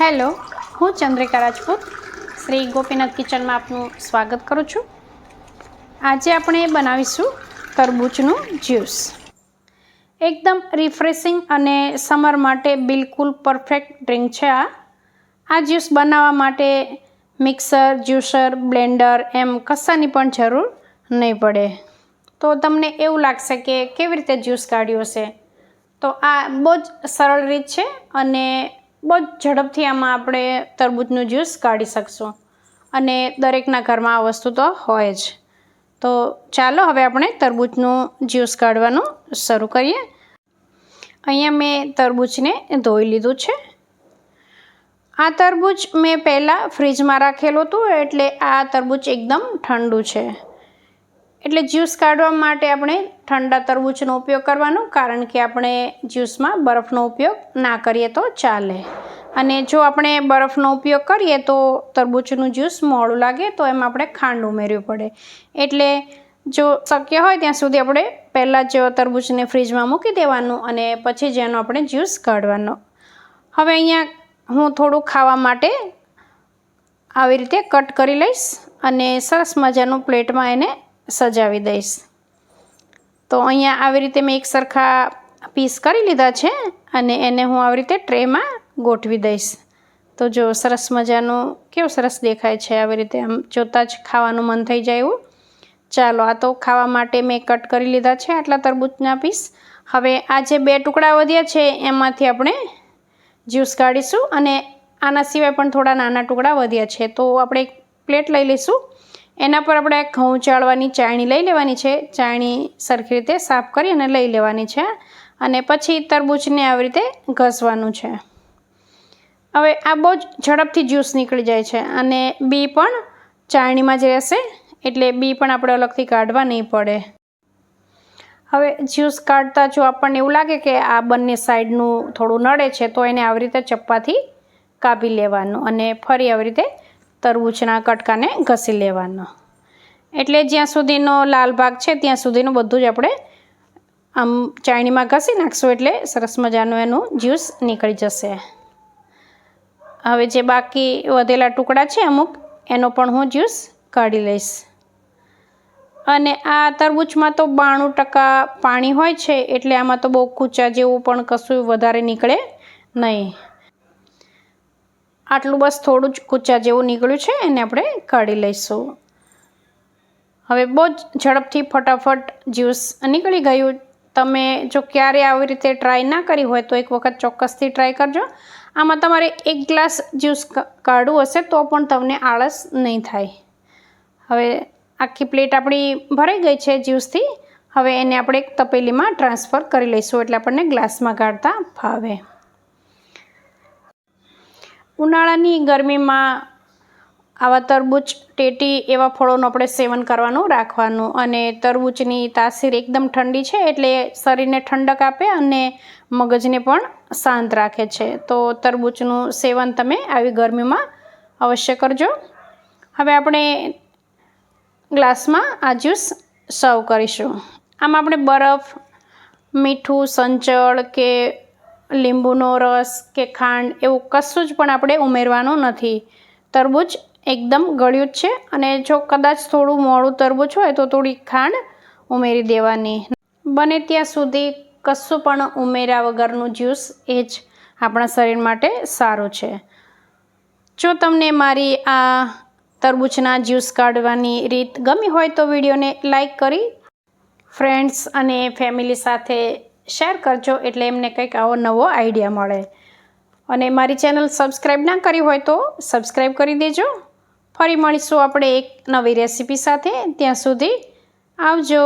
Hello, હું ચંદ્રિકા રાજપૂત, શ્રી ગોપીનાથ કિચનમાં આપનું સ્વાગત કરું છું. આજે આપણે બનાવીશું તરબૂચનું જ્યુસ. એકદમ રિફ્રેશિંગ અને સમર માટે બિલકુલ પરફેક્ટ ડ્રિંક છે આ. આ જ્યુસ બનાવવા માટે મિક્સર, જ્યુસર, બ્લેન્ડર એમ કશાની પણ જરૂર નહીં પડે. તો તમને એવું લાગશે કે કેવી રીતે જ્યુસ કાઢ્યું હશે? તો આ બહુ જ સરળ રીત છે અને બહુ જ ઝડપથી આમાં આપણે તરબૂચનું જ્યુસ કાઢી શકશું. અને દરેકના ઘરમાં આ વસ્તુ તો હોય જ. તો ચાલો હવે આપણે તરબૂચનું જ્યુસ કાઢવાનું શરૂ કરીએ. અહીંયા મેં તરબૂચને ધોઈ લીધું છે. આ તરબૂચ મેં પહેલાં ફ્રીજમાં રાખેલું હતું, એટલે આ તરબૂચ એકદમ ઠંડુ છે. એટલે જ્યુસ કાઢવા માટે આપણે ઠંડા તરબૂચનો ઉપયોગ કરવાનો, કારણ કે આપણે જ્યુસમાં બરફનો ઉપયોગ ના કરીએ તો ચાલે. અને જો આપણે બરફનો ઉપયોગ કરીએ તો તરબૂચનું જ્યુસ મોડું લાગે તો એમાં આપણે ખાંડ ઉમેરવી પડે. એટલે જો શક્ય હોય ત્યાં સુધી આપણે પહેલાં જ તરબૂચને ફ્રીજમાં મૂકી દેવાનું અને પછી જ એનો આપણે જ્યુસ કાઢવાનો. હવે અહીંયા હું થોડું ખાવા માટે આવી રીતે કટ કરી લઈશ અને સરસ મજાનું પ્લેટમાં એને સજાવી દઈશ. તો અહીંયા આવી રીતે મેં એક સરખા પીસ કરી લીધા છે અને એને હું આવી રીતે ટ્રેમાં ગોઠવી દઈશ. તો જો સરસ મજાનું, કેવું સરસ દેખાય છે આવી રીતે આમ જોતાં જ ખાવાનું મન થઈ જાય એવું. ચાલો, આ તો ખાવા માટે મેં કટ કરી લીધા છે આટલા તરબૂચના પીસ. હવે આ જે બે ટુકડા વધ્યા છે એમાંથી આપણે જ્યુસ કાઢીશું અને આના સિવાય પણ થોડા નાના ટુકડા વધ્યા છે. તો આપણે એક પ્લેટ લઈ લઈશું. એના પર આપણે ઘઉં ચાળવાની ચાયણી લઈ લેવાની છે. ચાયણી સરખી રીતે સાફ કરી અને લઈ લેવાની છે. અને પછી તરબૂચને આવી રીતે ઘસવાનું છે. હવે આ બહુ જ ઝડપથી જ્યુસ નીકળી જાય છે અને બી પણ ચાળણીમાં જ રહેશે એટલે બી પણ આપણે અલગથી કાઢવા નહીં પડે. હવે જ્યુસ કાઢતા જો આપણને એવું લાગે કે આ બંને સાઈડનું થોડું નડે છે, તો એને આવી રીતે ચપ્પાથી કાપી લેવાનું અને ફરી આવી રીતે તરબૂચના કટકાને ઘસી લેવાનો. એટલે જ્યાં સુધીનો લાલ ભાગ છે, ત્યાં સુધીનું બધું જ આપણે આમ ચાયણીમાં ઘસી નાખશું એટલે સરસ મજાનું એનું જ્યુસ નીકળી જશે. હવે જે બાકી વધેલા ટુકડા છે અમુક, એનો પણ હું જ્યુસ કાઢી લઈશ. અને આ તરબૂચમાં તો બાણું ટકા પાણી હોય છે, એટલે આમાં તો બહુ કૂચા જેવું પણ કશું વધારે નીકળે નહીં. આટલું બસ થોડું જ કૂચા જેવું નીકળ્યું છે, એને આપણે કાઢી લઈશું. હવે બહુ જ ઝડપથી ફટાફટ જ્યુસ નીકળી ગયું. તમે જો ક્યારે આવી રીતે ટ્રાય ના કરી હોય તો એક વખત ચોક્કસથી ટ્રાય કરજો. આમાં તમારે એક ગ્લાસ જ્યુસ કાઢવું હશે તો પણ તમને આળસ નહીં થાય. હવે આખી પ્લેટ આપણી ભરાઈ ગઈ છે જ્યુસથી. હવે એને આપણે એક તપેલીમાં ટ્રાન્સફર કરી લઈશું એટલે આપણને ગ્લાસમાં કાઢતા ફાવે. ઉનાળાની ગરમીમાં આવા તરબૂચ, ટેટી એવા ફળોનું આપણે સેવન કરવાનું, રાખવાનું. અને તરબૂચની તાસીર એકદમ ઠંડી છે, એટલે શરીરને ઠંડક આપે અને મગજને પણ શાંત રાખે છે. તો તરબૂચનું સેવન તમે આવી ગરમીમાં અવશ્ય કરજો. હવે આપણે ગ્લાસમાં આ જ્યુસ સર્વ કરીશું. આમાં આપણે બરફ, મીઠું, સંચળ કે લીંબુનો રસ કે ખાંડ એવું કશું જ પણ આપણે ઉમેરવાનું નથી. તરબૂચ એકદમ ગળ્યું જ છે. અને જો કદાચ થોડું મોડું તરબૂચ હોય તો થોડી ખાંડ ઉમેરી દેવાની. બને ત્યાં સુધી કશું પણ ઉમેર્યા વગરનું જ્યુસ એ જ આપણા શરીર માટે સારું છે. જો તમને મારી આ તરબૂચના જ્યુસ કાઢવાની રીત ગમી હોય તો વિડીયોને લાઈક કરી, ફ્રેન્ડ્સ અને ફેમિલી સાથે શેર કરજો એટલે એમને કંઈક આવો નવો આઈડિયા મળે. અને મારી ચેનલ સબસ્ક્રાઈબ ના કરી હોય તો સબસ્ક્રાઈબ કરી દેજો. ફરી મળીશું આપણે એક નવી રેસીપી સાથે. ત્યાં સુધી આવજો.